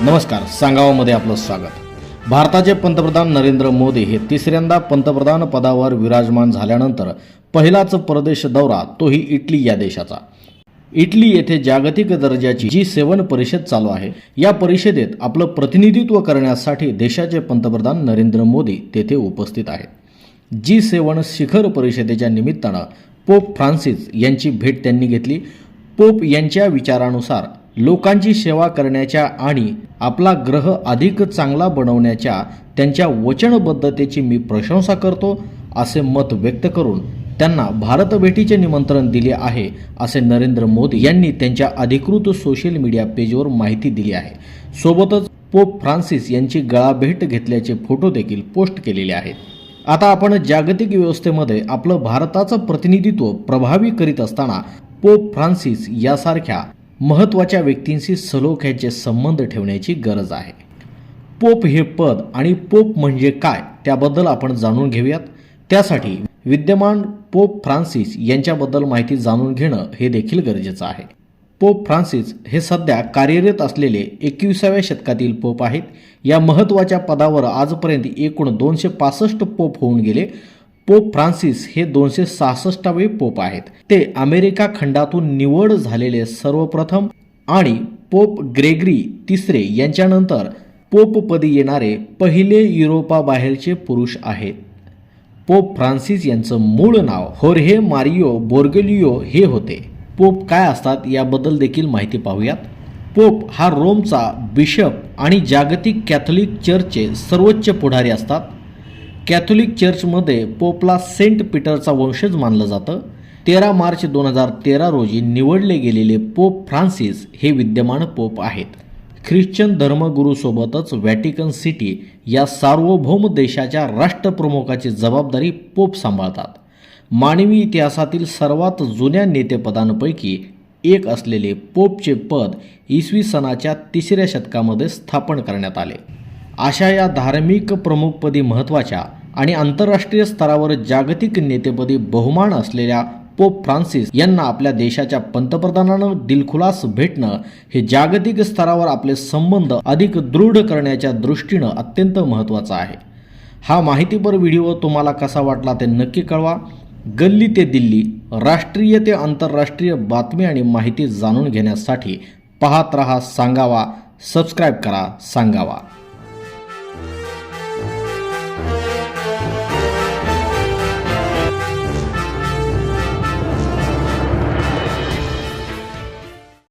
नमस्कार सांगावामध्ये आपलं स्वागत. भारताचे पंतप्रधान नरेंद्र मोदी हे तिसऱ्यांदा पंतप्रधान पदावर विराजमान झाल्यानंतर पहिलाच परदेश दौरा तोही इटली या देशाचा. इटली येथे जागतिक दर्जाची जी सेवन परिषद चालू आहे या परिषदेत आपलं प्रतिनिधित्व करण्यासाठी देशाचे पंतप्रधान नरेंद्र मोदी तेथे उपस्थित आहेत. जी सेवन शिखर परिषदेच्या निमित्तानं पोप फ्रान्सिस यांची भेट त्यांनी घेतली. पोप यांच्या विचारानुसार लोकांची सेवा करण्याच्या आणि आपला ग्रह अधिक चांगला बनवण्याच्या त्यांच्या वचनबद्धतेची मी प्रशंसा करतो असे मत व्यक्त करून त्यांना भारत भेटीचे निमंत्रण दिले आहे असे नरेंद्र मोदी यांनी त्यांच्या अधिकृत सोशल मीडिया पेजवर माहिती दिली आहे. सोबतच पोप फ्रान्सिस यांची गळाभेट घेतल्याचे फोटो देखील पोस्ट केलेले आहेत. आता आपण जागतिक व्यवस्थेमध्ये आपलं भारताचं प्रतिनिधित्व प्रभावी करीत असताना पोप फ्रान्सिस यासारख्या महत्त्वाच्या व्यक्तींशी सलोख्याचे संबंध ठेवण्याची गरज आहे. पोप हे पद आणि पोप म्हणजे काय त्याबद्दल आपण जाणून घेऊयात. त्यासाठी विद्यमान पोप फ्रान्सिस यांच्याबद्दल माहिती जाणून घेणं हे देखील गरजेचं आहे. पोप फ्रान्सिस हे सध्या कार्यरत असलेले एकविसाव्या शतकातील पोप आहेत. या महत्त्वाच्या पदावर आजपर्यंत एकूण दोनशे पासष्ट पोप होऊन गेले. पोप फ्रान्सिस हे दोनशे सहासष्टावे पोप आहेत. ते अमेरिका खंडातून निवड झालेले सर्वप्रथम आणि पोप ग्रेगरी तिसरे यांच्यानंतर पोपपदी येणारे पहिले युरोपाबाहेरचे पुरुष आहेत. पोप फ्रान्सिस यांचं मूळ नाव होर्हे मारियो बोर्गलियो हे होते. पोप काय असतात याबद्दल देखील माहिती पाहूयात. पोप हा रोमचा बिशप आणि जागतिक कॅथोलिक चर्चचे सर्वोच्च पुढारी असतात. कॅथोलिक चर्चमध्ये पोपला सेंट पीटरचा वंशज मानलं जातं. तेरा मार्च दोन हजार तेरा रोजी निवडले गेलेले पोप फ्रान्सिस हे विद्यमान पोप आहेत. ख्रिश्चन धर्मगुरूसोबतच व्हॅटिकन सिटी या सार्वभौम देशाच्या राष्ट्रप्रमुखाची जबाबदारी पोप सांभाळतात. मानवी इतिहासातील सर्वात जुन्या नेतेपदांपैकी एक असलेले पोपचे पद इसवी सनाच्या तिसऱ्या शतकामध्ये स्थापन करण्यात आले. अशा या धार्मिक प्रमुखपदी महत्त्वाच्या आणि आंतरराष्ट्रीय स्तरावर जागतिक नेतेपदी बहुमान असलेल्या पोप फ्रान्सिस यांना आपल्या देशाच्या पंतप्रधानानं दिलखुलास भेटणं हे जागतिक स्तरावर आपले संबंध अधिक दृढ करण्याच्या दृष्टीनं अत्यंत महत्त्वाचं आहे. हा माहितीपर व्हिडिओ तुम्हाला कसा वाटला ते नक्की कळवा. गल्ली ते दिल्ली राष्ट्रीय ते आंतरराष्ट्रीय बातमी आणि माहिती जाणून घेण्यासाठी पाहत रहा सांगावा सबस्क्राईब करा सांगावा.